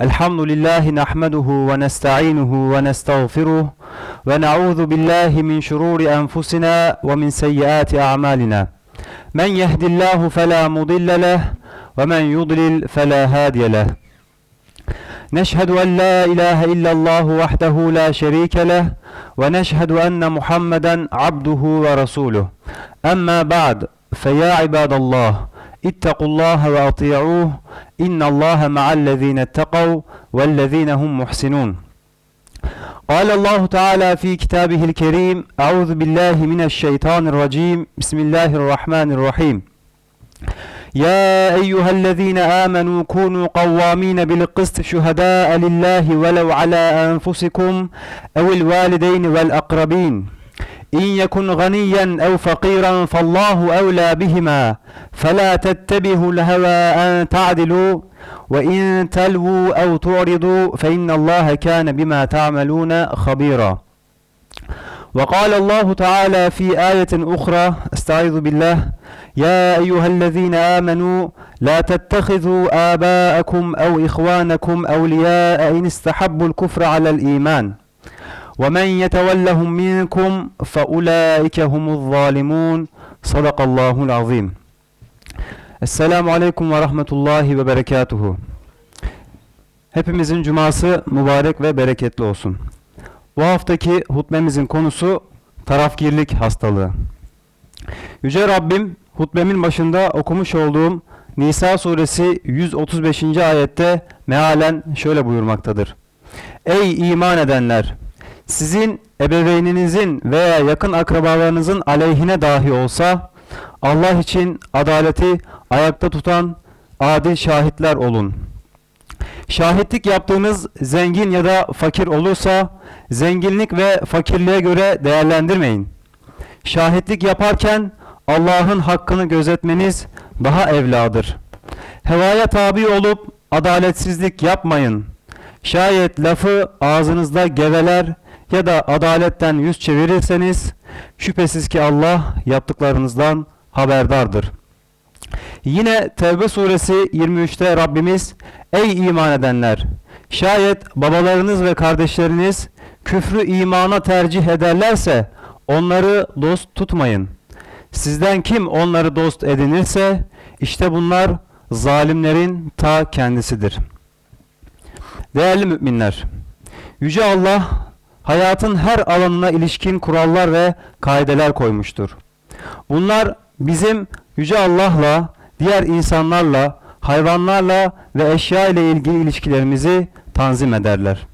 الحمد لله نحمده ونستعينه ونستغفره ونعوذ بالله من شرور أنفسنا ومن سيئات أعمالنا. من يهد الله فلا مضل له ومن يضلل فلا هادي له. نشهد أن لا إله إلا الله وحده لا شريك له ونشهد أن محمدا عبده ورسوله. أما بعد فيا عباد الله اتقوا الله وأطيعوه إن الله مع الذين اتقوا والذين هم محسنون. قال الله تعالى في كتابه الكريم أعوذ بالله من الشيطان الرجيم. بسم الله الرحمن الرحيم. يا أيها الذين آمنوا كونوا قوامين بالقسط شهداء لله ولو على أنفسكم أو الوالدين والأقربين. إن يكن غنيا أو فقيرا فالله أولى بهما فلا تتبهوا الهوى أن تعدلوا وإن تلووا أو تعرضوا فإن الله كان بما تعملون خبيرا. وقال الله تعالى في آية أخرى استعيذ بالله يا أيها الذين آمنوا لا تتخذوا آباءكم أو إخوانكم أولياء إن استحبوا الكفر على الإيمان. ومن يتولهم منكم فأولئك هم الظالمون صدق الله العظيم Esselamu Aleyküm ve Rahmetullahi ve Berekatuhu. Hepimizin cuması mübarek ve bereketli olsun. Bu haftaki hutbemizin konusu tarafgirlik hastalığı. Yüce Rabbim hutbemin başında okumuş olduğum Nisa suresi 135. ayette mealen şöyle buyurmaktadır. Ey iman edenler! Sizin ebeveyninizin veya yakın akrabalarınızın aleyhine dahi olsa Allah için adaleti ayakta tutan adil şahitler olun. Şahitlik yaptığınız zengin ya da fakir olursa zenginlik ve fakirliğe göre değerlendirmeyin. Şahitlik yaparken Allah'ın hakkını gözetmeniz daha evladır. Hevaya tabi olup adaletsizlik yapmayın. Şayet lafı ağzınızda geveler ya da adaletten yüz çevirirseniz şüphesiz ki Allah yaptıklarınızdan haberdardır. Yine Tevbe suresi 23'te Rabbimiz Ey iman edenler! Şayet babalarınız ve kardeşleriniz küfrü imana tercih ederlerse onları dost tutmayın. Sizden kim onları dost edinirse işte bunlar zalimlerin ta kendisidir. Değerli müminler, Yüce Allah hayatın her alanına ilişkin kurallar ve kaideler koymuştur. Bunlar bizim Yüce Allah'la, diğer insanlarla, hayvanlarla ve eşya ile ilgili ilişkilerimizi tanzim ederler.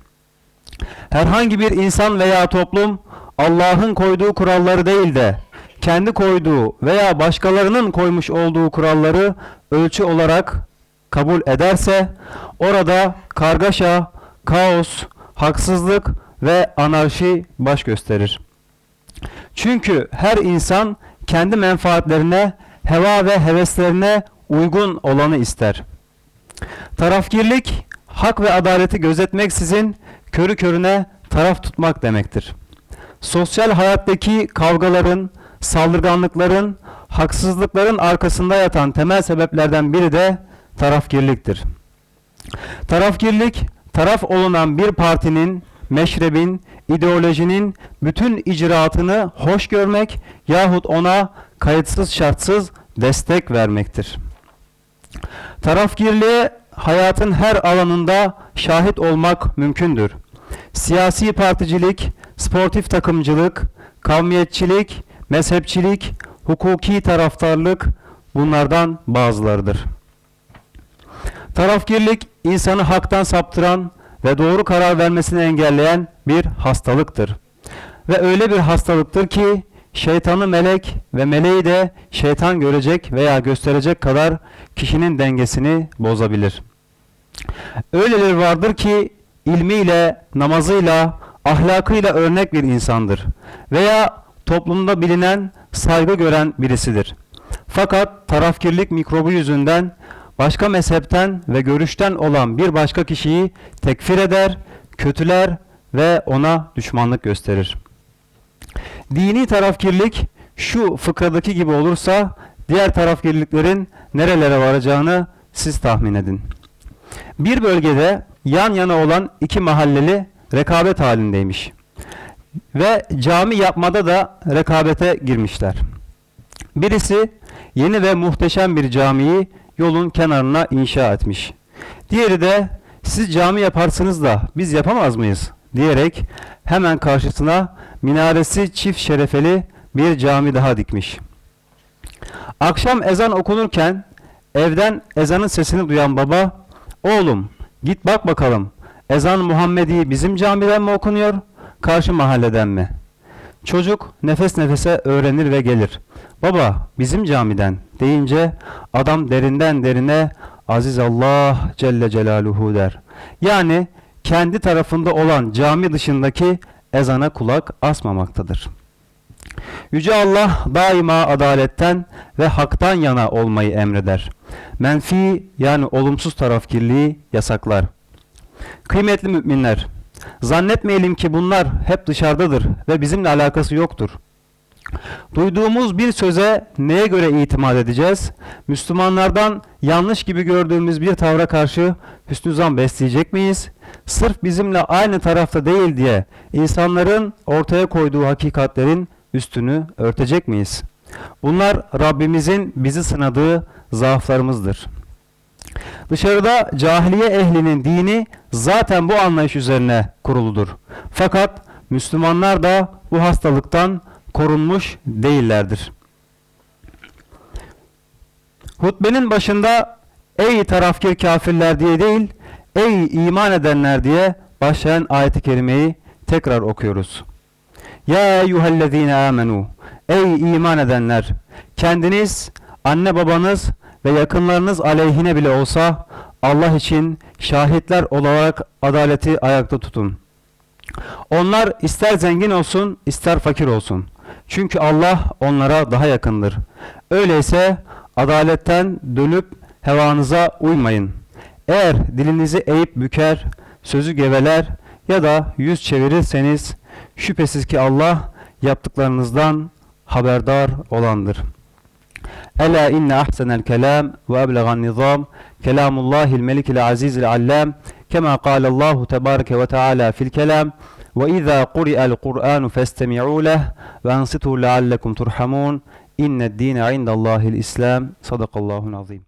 Herhangi bir insan veya toplum Allah'ın koyduğu kuralları değil de kendi koyduğu veya başkalarının koymuş olduğu kuralları ölçü olarak kabul ederse orada kargaşa, kaos, haksızlık ve anarşi baş gösterir. Çünkü her insan kendi menfaatlerine, heva ve heveslerine uygun olanı ister. Tarafgirlik, hak ve adaleti gözetmeksizin körü körüne taraf tutmak demektir. Sosyal hayattaki kavgaların, saldırganlıkların, haksızlıkların arkasında yatan temel sebeplerden biri de tarafgirliktir. Tarafgirlik, taraf olunan bir partinin, meşrebin, ideolojinin bütün icraatını hoş görmek yahut ona kayıtsız şartsız destek vermektir. Tarafgirliğe hayatın her alanında şahit olmak mümkündür. Siyasi particilik, sportif takımcılık, kavmiyetçilik, mezhepçilik, hukuki taraftarlık bunlardan bazılarıdır. Tarafgirlik insanı haktan saptıran ve doğru karar vermesini engelleyen bir hastalıktır. Ve öyle bir hastalıktır ki şeytanı melek ve meleği de şeytan görecek veya gösterecek kadar kişinin dengesini bozabilir. Öyleleri vardır ki ilmiyle, namazıyla, ahlakıyla örnek bir insandır veya toplumda bilinen, saygı gören birisidir. Fakat tarafkirlik mikrobu yüzünden başka mezhepten ve görüşten olan bir başka kişiyi tekfir eder, kötüler ve ona düşmanlık gösterir. Dini tarafkirlik şu fıkradaki gibi olursa diğer tarafkirliklerin nerelere varacağını siz tahmin edin. Bir bölgede yan yana olan iki mahalleli rekabet halindeymiş. Ve cami yapmada da rekabete girmişler. Birisi yeni ve muhteşem bir camiyi yolun kenarına inşa etmiş. Diğeri de siz cami yaparsınız da biz yapamaz mıyız diyerek hemen karşısına minaresi çift şerefeli bir cami daha dikmiş. Akşam ezan okunurken evden ezanın sesini duyan baba, oğlum git bak bakalım ezan Muhammedi bizim camiden mi okunuyor, karşı mahalleden mi? Çocuk nefes nefese öğrenir ve gelir. Baba bizim camiden deyince adam derinden derine Aziz Allah Celle Celaluhu der. Yani kendi tarafında olan cami dışındaki ezana kulak asmamaktadır. Yüce Allah daima adaletten ve haktan yana olmayı emreder. Menfi yani olumsuz tarafkirliği yasaklar. Kıymetli müminler, zannetmeyelim ki bunlar hep dışarıdadır ve bizimle alakası yoktur. Duyduğumuz bir söze neye göre itimat edeceğiz? Müslümanlardan yanlış gibi gördüğümüz bir tavra karşı hüsnü zan besleyecek miyiz? Sırf bizimle aynı tarafta değil diye insanların ortaya koyduğu hakikatlerin üstünü örtecek miyiz? Bunlar Rabbimizin bizi sınadığı zaaflarımızdır. Dışarıda cahiliye ehlinin dini zaten bu anlayış üzerine kuruludur. Fakat Müslümanlar da bu hastalıktan korunmuş değillerdir. Hutbenin başında ey tarafkir kafirler diye değil, ey iman edenler diye başlayan ayeti kerimeyi tekrar okuyoruz. Ya eyyühellezine amenu Ey iman edenler! Kendiniz, anne babanız ve yakınlarınız aleyhine bile olsa Allah için şahitler olarak adaleti ayakta tutun. Onlar ister zengin olsun, ister fakir olsun. Çünkü Allah onlara daha yakındır. Öyleyse adaletten dönüp hevanıza uymayın. Eğer dilinizi eğip büker, sözü geveler ya da yüz çevirirseniz şüphesiz ki Allah yaptıklarınızdan haberdar olandır. ألا إن أحسن الكلام وأبلغ النظام كلام الله الملك العزيز العلام كما قال الله تبارك وتعالى في الكلام وإذا قرئ القرآن فاستمعوا له وأنصتوا لعلكم ترحمون إن الدين عند الله الإسلام. صدق الله العظيم.